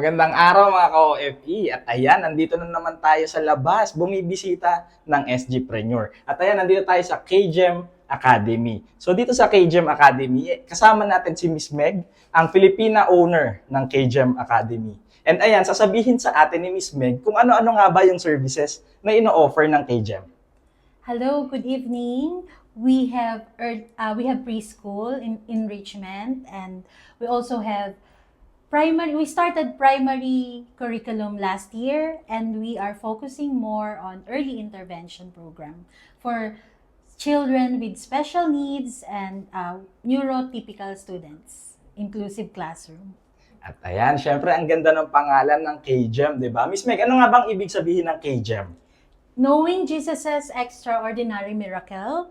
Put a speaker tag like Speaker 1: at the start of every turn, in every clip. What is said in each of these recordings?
Speaker 1: Magandang araw mga ka-OFE. At ayan, nandito na naman tayo sa labas, bumibisita ng SG Preneur. At ayan, nandito tayo sa KGEM Academy. So dito sa KGEM Academy, eh, kasama natin si Miss Meg, ang Filipina owner ng KGEM Academy. And ayan, sasabihin sa atin ni Miss Meg kung ano-ano nga ba yung services na ino-offer ng KGEM.
Speaker 2: Hello, good evening. We have uh, we have preschool in enrichment and we also have primary we started primary curriculum last year and we are focusing more on early intervention program for children with special needs and uh, neurotypical students inclusive classroom
Speaker 1: At ayan, syempre ang ganda ng pangalan ng KGEM, di ba? Miss Meg, ano nga bang ibig sabihin ng KGEM?
Speaker 2: knowing jesus's extraordinary miracle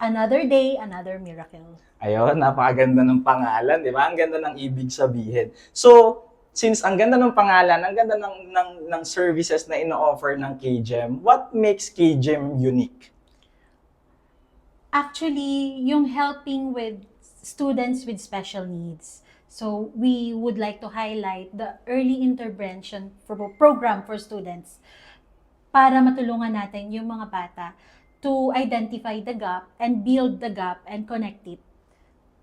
Speaker 2: another day another miracle
Speaker 1: Ayun, napakaganda ng pangalan, di ba? Ang ganda ng ibig sabihin. So, since ang ganda ng pangalan, ang ganda ng, ng, ng services na ino-offer ng KGEM, what makes KGEM unique?
Speaker 2: actually yung helping with students with special needs. So we would like to highlight the early intervention pro- program for students para matulungan natin yung mga bata to identify the gap and build the gap and connect it.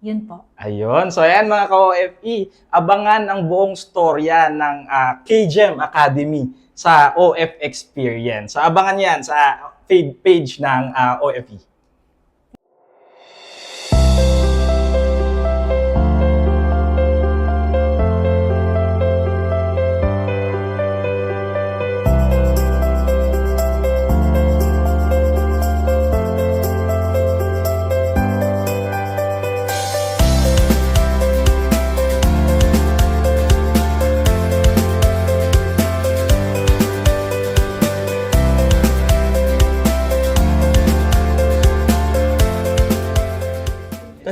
Speaker 2: Yun po.
Speaker 1: Ayun. So, ayan mga ka-OFE, abangan ang buong storya ng ah, KGEM Academy sa OF Experience. So, abangan yan sa page ng ah, OFE.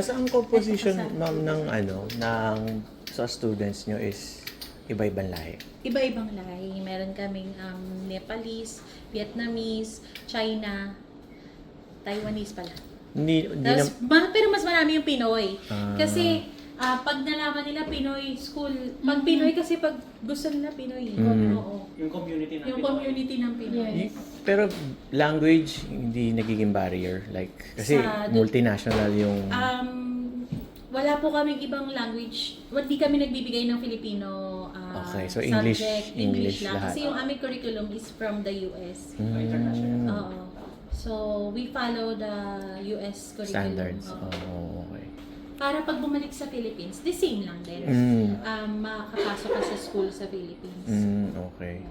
Speaker 3: Tapos ang composition, ma'am, ng ano, ng sa students nyo is iba-ibang lahi.
Speaker 4: Iba-ibang lahi. Meron kaming um, Nepalese, Vietnamese, China, Taiwanese pala.
Speaker 3: Hindi, hindi
Speaker 4: Tapos,
Speaker 3: na,
Speaker 4: ma- pero mas marami yung Pinoy.
Speaker 3: Ah.
Speaker 4: Kasi ah, pag nalaman nila Pinoy school, pag Pinoy kasi pag gusto nila Pinoy.
Speaker 3: Mm.
Speaker 4: Oo.
Speaker 5: Yung community na
Speaker 4: Yung community ng Pinoy.
Speaker 3: pero language, hindi nagiging barrier. Like, kasi
Speaker 4: Sa-
Speaker 3: multinational yung...
Speaker 4: Um, wala po kaming ibang language. Hindi kami nagbibigay ng Filipino ah,
Speaker 3: Okay, so English-
Speaker 4: subject.
Speaker 3: English
Speaker 4: lang.
Speaker 3: lahat.
Speaker 4: Kasi yung aming curriculum is from the US.
Speaker 3: Mm,
Speaker 5: international.
Speaker 4: Oo. So, we follow the US curriculum.
Speaker 3: standards.
Speaker 4: Oo.
Speaker 3: Oh, okay.
Speaker 4: Para pag bumalik sa Philippines, the same lang din.
Speaker 3: Mm,
Speaker 4: Um, makakapasok ka sa school sa Philippines.
Speaker 3: mm, okay.